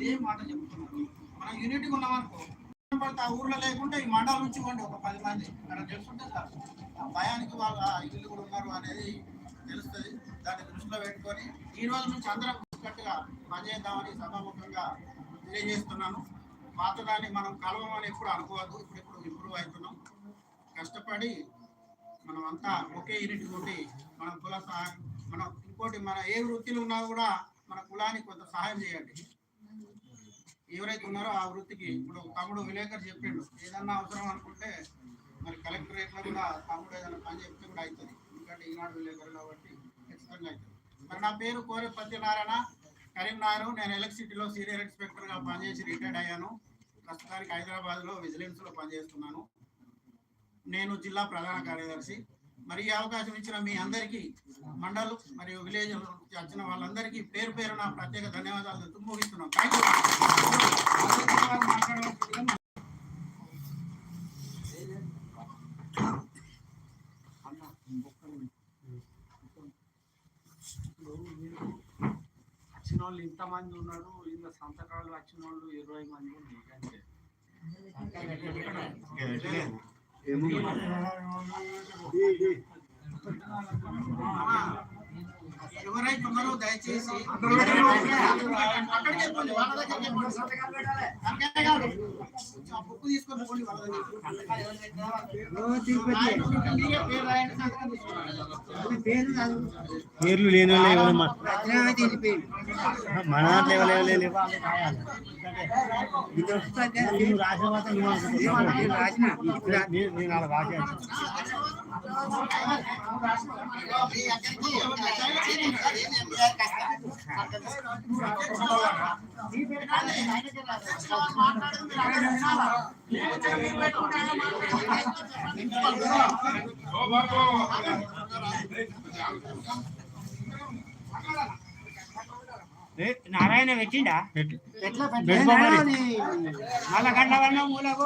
ఇదే మాట చెప్తున్నారు. మనం యూనిట్గా ఉన్నామనుకో పడితే ఆ ఊర్లో లేకుంటే ఈ మండలం నుంచి కొండి ఒక పది మంది. అక్కడ తెలుసుంటే సార్ ఆ భయానికి వాళ్ళ ఇల్లు కూడా ఉన్నారు అనేది తెలుస్తుంది. దాన్ని దృష్టిలో పెట్టుకొని ఈ రోజు నుంచి అందరం కట్టుగా పనిచేద్దామని సభాముఖంగా తెలియజేస్తున్నాను. పాతదాన్ని మనం కలవమని ఎప్పుడు అనుకోవద్దు. ఇప్పుడు ఇప్పుడు ఇంప్రూవ్ అవుతున్నాం. కష్టపడి మనం అంతా ఒకే యూనిట్ ఉండి మన కుల సహాయం మనం ఇంకోటి మన ఏ వృత్తిలో ఉన్నా కూడా మన కులానికి కొంత సహాయం చేయండి. ఎవరైతే ఉన్నారో ఆ వృత్తికి ఇప్పుడు తమ్ముడు విలేకరు చెప్పిండు. ఏదన్నా అవసరం అనుకుంటే మరి కలెక్టరేట్లో కూడా తమ్ముడు ఏదైనా పని చెప్తే కూడా అవుతుంది ఎందుకంటే ఈనాడు విలేకరు కాబట్టి ఖచ్చితంగా అవుతుంది మరి నా పేరు కోరే సత్యనారాయణ కరీంనగర్ నేను ఎలక్ట్రిసిటీలో సీనియర్ ఇన్స్పెక్టర్గా పనిచేసి రిటైర్డ్ అయ్యాను. ప్రస్తుతానికి హైదరాబాద్లో విజిలెన్స్లో పనిచేస్తున్నాను. నేను జిల్లా ప్రధాన కార్యదర్శి. మరి ఈ అవకాశం ఇచ్చిన మీ అందరికీ మండలు మరియు విలేజ్ వచ్చిన వాళ్ళందరికీ పేరు పేరు నా ప్రత్యేక ధన్యవాదాలు తెలుపుతూ ముగిస్తున్నాం. థ్యాంక్ యూ వచ్చిన వాళ్ళు ఇంతమంది ఉన్నారు ఇంత సంతకాలు వచ్చిన వాళ్ళు ఇరవై మంది అంతే ఎవరైతే ఉన్నారో దయచేసి అక్కడికి వెళ్ళిపోండి, వాళ్ళ దగ్గరికి వెళ్ళిపోండి. అంతే కాదు. కొంచెం ఆ బుక్ తీసుకొని పోండి వాళ్ళ దగ్గరికి. రాయండి, మీరే పేరు రాయండి, సంతకం తీసుకోండి. పేర్లు లేని వాళ్ళు ఎవరు మా- మన దాంట్లో ఎవరు ఎవరు లేరు. నువ్వు రాసిన నేను అలా రాశాను. మీ అక్కడికి ఎవరు నారాయణ పెట్టిండా పెట్టు. ఎట్లా పెట్టుకో మరి. మళ్ళా గంట వల్ల మూలకు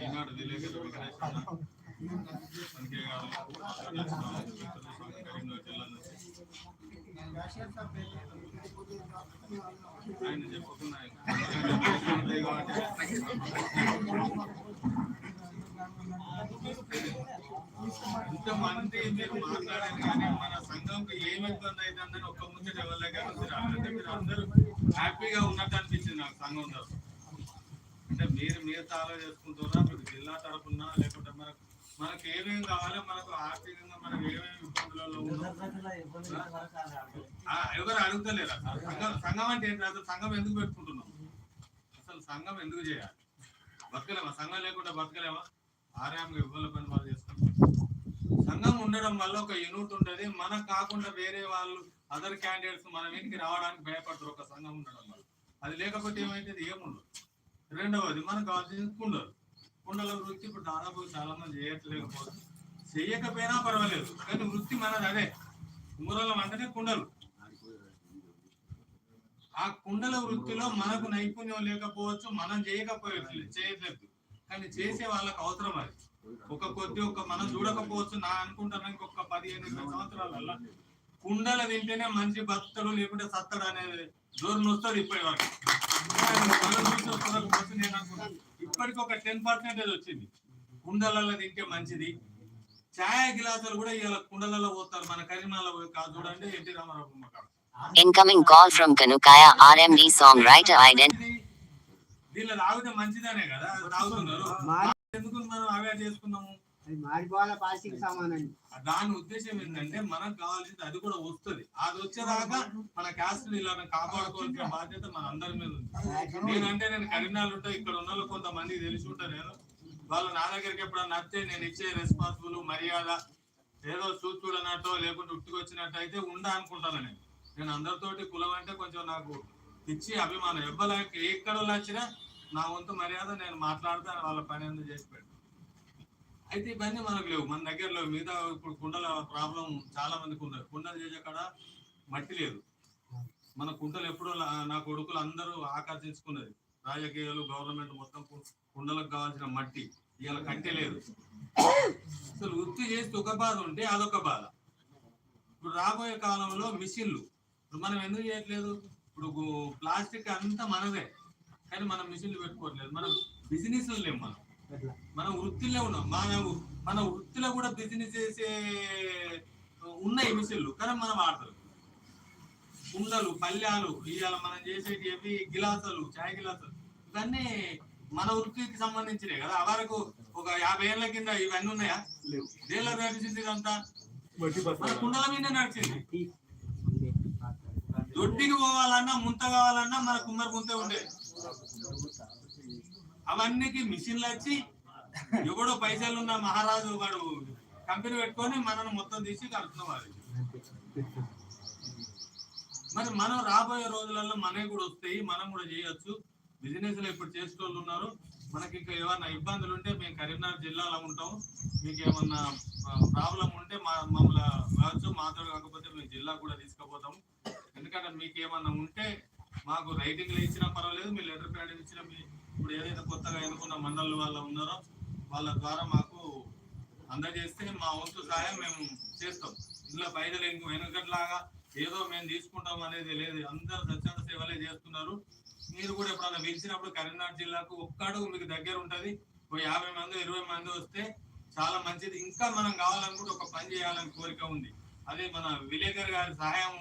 ఈనాడు విలేకరులు వెంకటేష్ కాదు, కరీంనగర్ జిల్లా నుంచి. ఆయన ఇంతమంది మీరు మాట్లాడారు కానీ మన సంఘంకి ఏమి ఇబ్బంది అవుతుందని ఒక్క ముచ్చట ఎవరి దగ్గర మీరు అందరూ హ్యాపీగా ఉన్నట్టు అనిపించింది నాకు సంఘం అంటే మీరు మీరు తాలో జిల్లా తరఫున లేకుంటే మనకు మనకు ఏమేమి కావాలో మనకు ఆర్థికంగా మనం ఏమేమి ఇబ్బందులలో ఎవరు అడుగుతలేరు సంఘం సంఘం అంటే ఏంటి? అసలు సంఘం ఎందుకు పెట్టుకుంటున్నాం? అసలు సంఘం ఎందుకు చేయాలి? బతకలేమా? సంఘం లేకుండా బతకలేమా? ఆర్యాం ఇవ్వాల పని వాళ్ళు చేసుకుంటాం సంఘం ఉండడం వల్ల ఒక యూనిట్ ఉంటుంది. మనకు కాకుండా వేరే వాళ్ళు అదర్ క్యాండిడేట్స్ మన ఇంటికి రావడానికి భయపడతారు ఒక సంఘం ఉండడం వల్ల. అది లేకపోతే ఏమైతుంది? ఏముండదు. రెండవది మనకు అది ఉండదు కుండల వృత్తి ఇప్పుడు దాదాపు చాలా మంది చేయట్లేకపోతుంది చేయకపోయినా పర్వాలేదు. కానీ వృత్తి మనది అదే. కుమ్మరోళ్ళం అంటేనే కుండలు. ఆ కుండల వృత్తిలో మనకు నైపుణ్యం లేకపోవచ్చు మనం చేయకపోయే చేయట్లేదు. కానీ చేసే వాళ్ళకి అవసరం అది. ఒక కొద్ది ఒక మనం చూడకపోవచ్చు నా అనుకుంటాను ఇంకొక పదిహేను ఇరవై సంవత్సరాల కుండలు తింటేనే మంచి బతుకుతాడు లేకుంటే సత్తడు అనేది జోరు వస్తుంది ఇప్పటి వరకు ఇప్పటికి ఒక టెన్ పర్సెంటేజ్ వచ్చింది. కుండలలో తింటే మంచిది. ఛాయ గిలాసులు కూడా ఇవాళ కుండలలో పోతారు మన కరీంనగర్లో పోయి కాదు చూడండి ఎన్టీ రామారావు కాడ. Incoming call from Kanukaya RMD songwriter Iden. దీనిలో తాగితే మంచిదనే కదా? తాగుతున్నారు. ఎందుకు మనం అవే చేసుకున్నాము. సమానం దాని ఉద్దేశం ఏంటంటే మనకు కావాల్సింది అది కూడా వస్తుంది. అది వచ్చేదాకా మన క్యాస్ట్ ఇలా కాపాడుకోవాల్సిన బాధ్యత మన అందరి మీద ఉంది. నేనంటే నేను కరీనాలు ఉంటా ఇక్కడ ఉన్న కొంతమంది తెలిసి ఉంటారు నేను వాళ్ళు నా దగ్గరికి ఎప్పుడన్నా నచ్చితే నేను ఇచ్చే రెస్పాన్సిబుల్ మర్యాద ఏదో చూడనట్టో లేకుంటే ఉట్టుకొచ్చినట్టు అయితే ఉండా అనుకుంటాను నేను. నేను అందరితోటి కులం అంటే కొంచెం నాకు ఇచ్చి అభిమానం. ఎవ్వలకి ఎక్కడ వచ్చినా నా వంతు మర్యాద నేను మాట్లాడతాను వాళ్ళ పని ఎందుకు చేసి పెట్టు అయితే ఇవన్నీ మనకు లేవు. మన దగ్గర లేవు మిగతా ఇప్పుడు కుండల ప్రాబ్లం చాలా మందికి ఉన్నది కుండలు చేసే కాడ మట్టి లేదు. మన కుండలు ఎప్పుడో నా కొడుకులు అందరూ ఆకర్షించుకున్నది. రాజకీయాలు గవర్నమెంట్ మొత్తం కుండలకు కావాల్సిన మట్టి ఇవాళ కట్టే లేదు. అసలు వృత్తి చేస్తే ఒక బాధ ఉంటే అదొక బాధ. ఇప్పుడు రాబోయే కాలంలో మిషన్లు. ఇప్పుడు మనం ఎందుకు చేయట్లేదు? ఇప్పుడు ప్లాస్టిక్ అంతా మనదే. కానీ మనం మిషన్లు పెట్టుకోవట్లేదు. మనం బిజినెస్ లేము మనం. మనం వృత్తిలో ఉన్నాం. మన మన వృత్తిలో కూడా బిజినెస్ చేసే ఉన్నాయి మిషన్లు కానీ మనం వాడతారు కుండలు పల్లెలు ఇవాళ మనం చేసేటి ఏవి? గిలాసులు చాయ్ గిలాసులు. ఇవన్నీ మన వృత్తికి సంబంధించినవి కదా. వరకు ఒక యాభై ఏళ్ళ కింద ఇవన్నీ ఉన్నాయా? దేళ్ళ నడిచింది ఇదంతా? మన కుండల మీద నడిచింది. దొడ్డికి పోవాలన్నా ముంత కావాలన్నా మన కుమ్మరి ముంతే ఉండేది అవన్నీకి మిషన్లు వచ్చి ఎవడో పైసలు ఉన్న మహారాజు వాడు కంపెనీ పెట్టుకొని మనను మొత్తం తీసి కలుపుతున్నాం మరి మనం రాబోయే రోజులలో మనకి కూడా వస్తాయి మనం కూడా చేయొచ్చు. బిజినెస్లో ఇప్పుడు చేసేటోళ్ళు ఉన్నారు. మనకి ఇంకా ఏమైనా ఇబ్బందులు ఉంటే మేము కరీంనగర్ జిల్లాలో ఉంటాం. మీకు ఏమన్నా ప్రాబ్లం ఉంటే మా మమ్మల్ని రావచ్చు. మాతో కాకపోతే మేము జిల్లా కూడా తీసుకుపోతాం. ఎందుకంటే మీకు ఏమన్నా ఉంటే మాకు రైటింగ్లు ఇచ్చినా పర్వాలేదు మీ లెటర్ ప్యాడ్ ఇచ్చినా మీ ఇప్పుడు ఏదైతే కొత్తగా ఎన్నుకున్న మండలి వాళ్ళు ఉన్నారో వాళ్ళ ద్వారా మాకు అందజేస్తే మా వంతు సహాయం మేము చేస్తాం. ఇందులో బయట వెనుకట్లాగా ఏదో మేము తీసుకుంటాం అనేది లేదు. అందరు స్వచ్ఛంద సేవలే చేస్తున్నారు. మీరు కూడా ఎప్పుడన్నా పిలిచినప్పుడు కరీంనగర్ జిల్లాకు ఒక్కడుగు మీకు దగ్గర ఉంటుంది. ఓ యాభై మంది ఇరవై మంది వస్తే చాలా మంచిది. ఇంకా మనం కావాలనుకుంటే ఒక పని చేయాలని కోరిక ఉంది. అదే మన విలేకర్ గారి సహాయం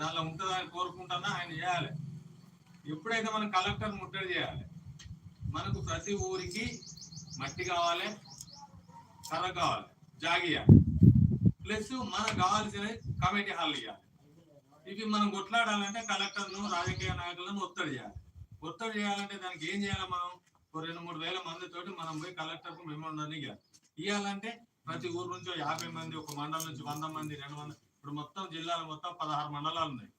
దానిలో ఉంటుందని కోరుకుంటున్నా ఆయన చేయాలి. ఎప్పుడైతే మనం కలెక్టర్ ముట్టడి చేయాలి మనకు ప్రతి ఊరికి మట్టి కావాలి కర్ర కావాలి జాగియాలి ప్లస్ మనకు కావాల్సిన కమిటీ హాల్ ఇవ్వాలి ఇవి మనం కొట్లాడాలంటే కలెక్టర్ను రాజకీయ నాయకులను ఒత్తిడి చేయాలి. ఒత్తిడి చేయాలంటే దానికి ఏం చేయాలి మనం? ఒక రెండు మూడు వేల మందితోటి మనం పోయి కలెక్టర్కు మెమోండాన్ని ఇవ్వాలి ఇవ్వాలంటే ప్రతి ఊరు నుంచి యాభై మంది ఒక మండలం నుంచి వంద మంది రెండు వందల ఇప్పుడు మొత్తం జిల్లాలో మొత్తం పదహారు మండలాలు ఉన్నాయి.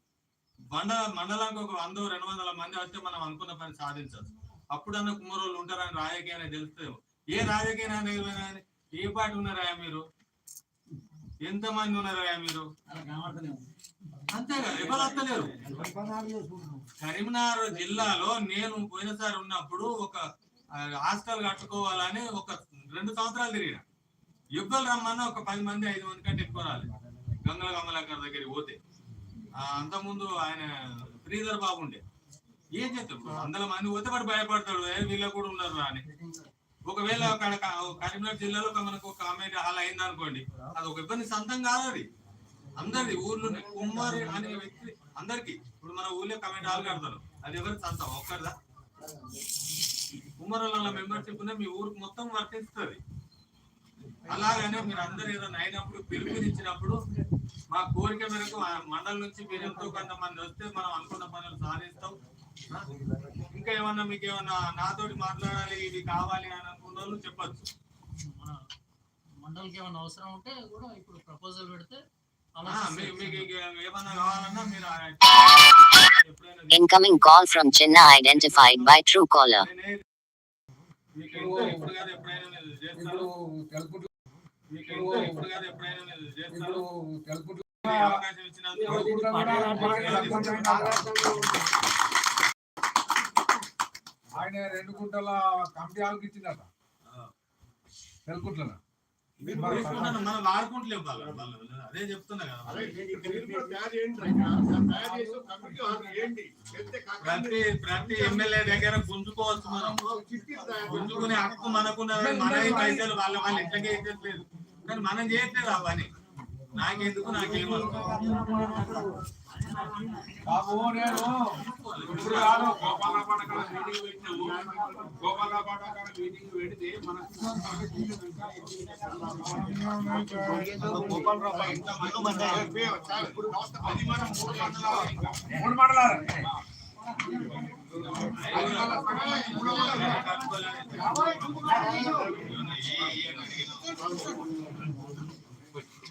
మండల మండలానికి ఒక వంద రెండు వందల మంది వస్తే మనం అనుకున్న పని సాధించవచ్చు. అప్పుడన్నా కుమ్మరోళ్ళు ఉంటారని రాజకీయాన్ని తెలుస్తుంది ఏ రాజకీయ నాయకులు ఏ పార్టీ ఉన్నారా మీరు? ఎంత మంది ఉన్నారా మీరు? అంతే కదా ఎవరు వస్తలేరు కరీంనగర్ జిల్లాలో నేను పోయినసారి ఉన్నప్పుడు ఒక హాస్టల్ కట్టుకోవాలని ఒక రెండు సంవత్సరాలు తిరిగిన. ఎవ్వరు రమ్మన్నా ఒక పది మంది ఐదు మంది కంటే ఎక్కువ రాలి. గంగల కమలాకర్ దగ్గరికి పోతే. అంతకుముందు ఆయన శ్రీధర్ బాబు ఉండే. ఏం చేస్తాడు వందల మంది పోతే వాడు భయపడతాడు. ఏ కూడా ఉన్నారు అని. ఒకవేళ అక్కడ కరీంనగర్ జిల్లాలో ఒక మనకు ఒక కామెంట్ హాల్ అయింది అనుకోండి అది ఒక ఇబ్బంది సొంతం కాదు అది. అందరిది ఊర్లో కుమ్మరి అనే వ్యక్తి అందరికి. ఇప్పుడు మన ఊర్లో కమెంట్ హాల్ కడతారు. అది ఎవరి సొంతం? ఒక్కరిదా? కుమ్మరుల మెంబర్షిప్ మీ ఊరికి మొత్తం వర్తిస్తుంది. అలాగనే మీరు అందరు ఏదైనా అయినప్పుడు పిలుపునిచ్చినప్పుడు మా కోరిక మేరకు మండలం నుంచి మీరు ఎంతో కొంతమంది వస్తే మనం అనుకున్న పనులు సాధిస్తాం. ఇంకా ఏమన్నా మీకు ఏమన్నా నాతోటి మాట్లాడాలి ఇది కావాలి అని అనుకున్న వాళ్ళు చెప్పొచ్చు మన మండలికి ఏమైనా అవసరం ఉంటే కూడా ఇప్పుడు ప్రపోజల్ పెడితే ఆ, ఆలోచిస్తారు. మీ- మీకు ఇంక ఏమన్నా కావాలన్నా మీరు ఆ- ఎప్పుడైనా Incoming call from Chinna identified by Truecaller. నేనే- మీకు ఎంతో ఇప్పుడు కాదు ఎప్పుడైనా మీరు చేస్తారు మీకు ఎంతో ఇప్పుడు కాదు ఎప్పుడైనా మీరు చేస్తారు ఈ అవకాశం ఇచ్చినందుకు ఆయన రెండు గుంటల కమిటీ హాల్కి ఇచ్చిందట. తెలుకుంటున్నా అదే చెప్తున్నా ప్రతి ప్రతి ఎమ్మెల్యే దగ్గర గుంజుకోవచ్చు మనం. గుంజుకునే హక్కు మనకున్నది మన పైసలు వాళ్ళ వాళ్ళ ఇచ్చట్లేదు కానీ మనం చేయట్లేదు ఆ పని. నాకెందుకు? నాకేమవుతుంది బాబు నేను ఇప్పుడు కాదు గోపాలపాట కాడ మీటింగ్ పెట్టినాము. గోపాలపాట కాడ మీటింగ్ పెడితే మన మూడు మండలాలు కట్టుకోలేదు దయచేసి కూర్చోండి లక్ష్మణ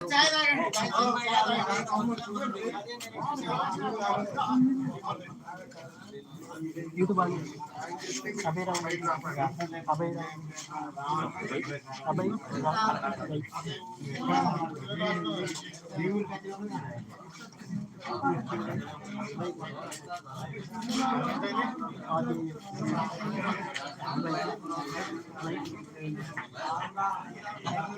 అందరూ ఒక పది నిమిషాలు కూర్చోండి. లేట్ కాదు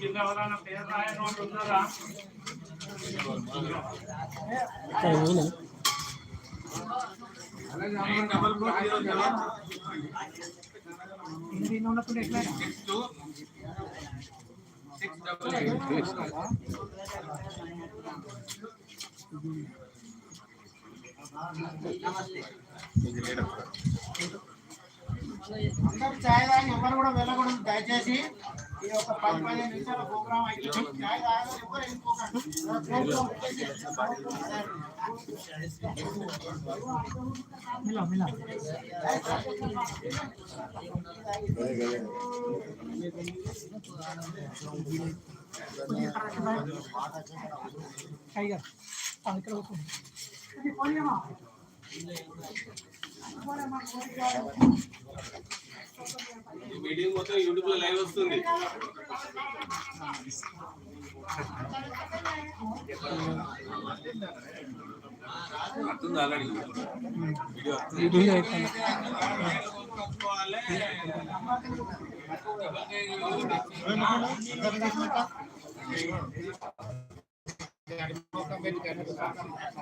కింద అందరూ చాయ్ తాగి ఎవరు కూడా వెళ్ళకూడదు. దయచేసి ఈ ఒక పది పదిహేను నిమిషాల ప్రోగ్రామ్ అయిపోయింది చాయ్ తాగాలి ఎవరు వెళ్ళిపోకండి. మిలా మిలా టైగర్ ఆ, ఇక్కడ మీటింగ్ మొత్తం యూట్యూబ్లో లైవ్ వస్తుంది. వస్తుంది ఆల్రెడీ? వీడియో వీడియో అయిపోయింది. వస్తుంది